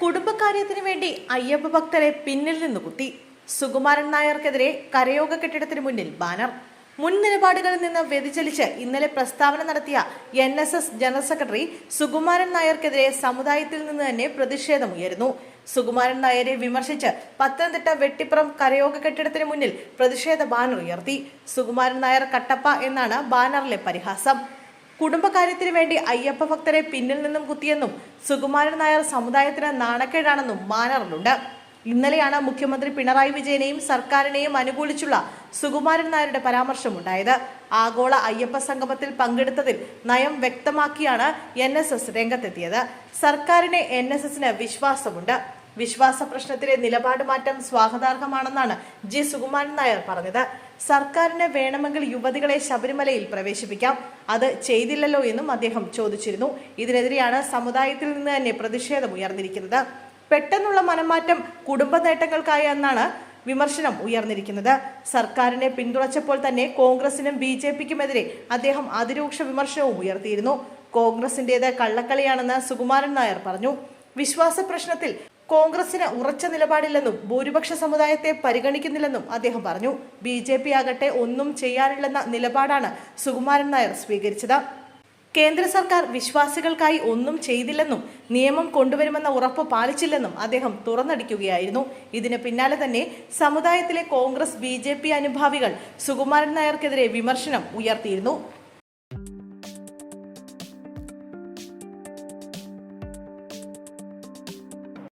കുടുംബകാര്യത്തിന് വേണ്ടി അയ്യപ്പ ഭക്തരെ പിന്നിൽ നിന്ന് കുത്തി. സുകുമാരൻ നായർക്കെതിരെ കരയോഗ കെട്ടിടത്തിന് മുന്നിൽ ബാനർ. മുൻ നിലപാടുകളിൽ നിന്ന് വ്യതിചലിച്ച് ഇന്നലെ പ്രസ്താവന നടത്തിയ N S S general secretary Sukumaran നായർക്കെതിരെ സമുദായത്തിൽ നിന്ന് തന്നെ പ്രതിഷേധമുയരുന്നു സുകുമാരൻ നായരെ വിമർശിച്ച് പത്തനംതിട്ട വെട്ടിപ്പുറം കരയോഗ കെട്ടിടത്തിന് മുന്നിൽ പ്രതിഷേധ ബാനർ ഉയർത്തി. സുകുമാരൻ നായർ കട്ടപ്പ എന്നാണ് ബാനറിലെ പരിഹാസം. കുടുംബകാര്യത്തിന് വേണ്ടി അയ്യപ്പ ഭക്തരെ പിന്നിൽ നിന്നും കുത്തിയെന്നും സുകുമാരൻ നായർ സമുദായത്തിന് നാണക്കേടാണെന്നും മാനറിലുണ്ട്. ഇന്നലെയാണ് മുഖ്യമന്ത്രി പിണറായി വിജയനെയും സർക്കാരിനെയും അനുകൂലിച്ചുള്ള സുകുമാരൻ നായരുടെ പരാമർശമുണ്ടായത്. ആഗോള അയ്യപ്പ സംഗമത്തിൽ പങ്കെടുത്തതിൽ നയം വ്യക്തമാക്കിയാണ് എൻ എസ് എസ് രംഗത്തെത്തിയത്. സർക്കാരിനെ എൻ എസ് എസിന് വിശ്വാസമുണ്ട്. വിശ്വാസ പ്രശ്നത്തിലെ നിലപാട് മാറ്റം സ്വാഗതാർഹമാണെന്നാണ് ജി സുകുമാരൻ നായർ പറഞ്ഞത്. സർക്കാരിന് വേണമെങ്കിൽ യുവതികളെ ശബരിമലയിൽ പ്രവേശിപ്പിക്കാം. അത് ചെയ്തില്ലല്ലോ എന്നും അദ്ദേഹം ചോദിച്ചിരുന്നു. ഇതിനെതിരെയാണ് സമുദായത്തിൽ നിന്ന് തന്നെ പ്രതിഷേധം ഉയർന്നിരിക്കുന്നത്. പെട്ടെന്നുള്ള മനംമാറ്റം കുടുംബ നേട്ടങ്ങൾക്കായി എന്നാണ് വിമർശനം ഉയർന്നിരിക്കുന്നത്. സർക്കാരിനെ പിന്തുണച്ചപ്പോൾ തന്നെ കോൺഗ്രസിനും ബി ജെ പിക്കുമെതിരെ അദ്ദേഹം അതിരൂക്ഷ വിമർശനവും ഉയർത്തിയിരുന്നു. കോൺഗ്രസിന്റേത് കള്ളക്കളിയാണെന്ന് സുകുമാരൻ നായർ പറഞ്ഞു. വിശ്വാസ പ്രശ്നത്തിൽ കോൺഗ്രസിന് ഉറച്ച നിലപാടില്ലെന്നും ഭൂരിപക്ഷ സമുദായത്തെ പരിഗണിക്കുന്നില്ലെന്നും അദ്ദേഹം പറഞ്ഞു. ബി ജെ പി ആകട്ടെ ഒന്നും ചെയ്യാനില്ലെന്ന നിലപാടാണ് സുകുമാരൻ നായർ സ്വീകരിച്ചത്. കേന്ദ്ര സർക്കാർ വിശ്വാസികൾക്കായി ഒന്നും ചെയ്തില്ലെന്നും നിയമം കൊണ്ടുവരുമെന്ന ഉറപ്പ് പാലിച്ചില്ലെന്നും അദ്ദേഹം തുറന്നടിക്കുകയായിരുന്നു. ഇതിന് പിന്നാലെ തന്നെ സമുദായത്തിലെ കോൺഗ്രസ് ബി അനുഭാവികൾ സുകുമാരൻ നായർക്കെതിരെ വിമർശനം ഉയർത്തിയിരുന്നു.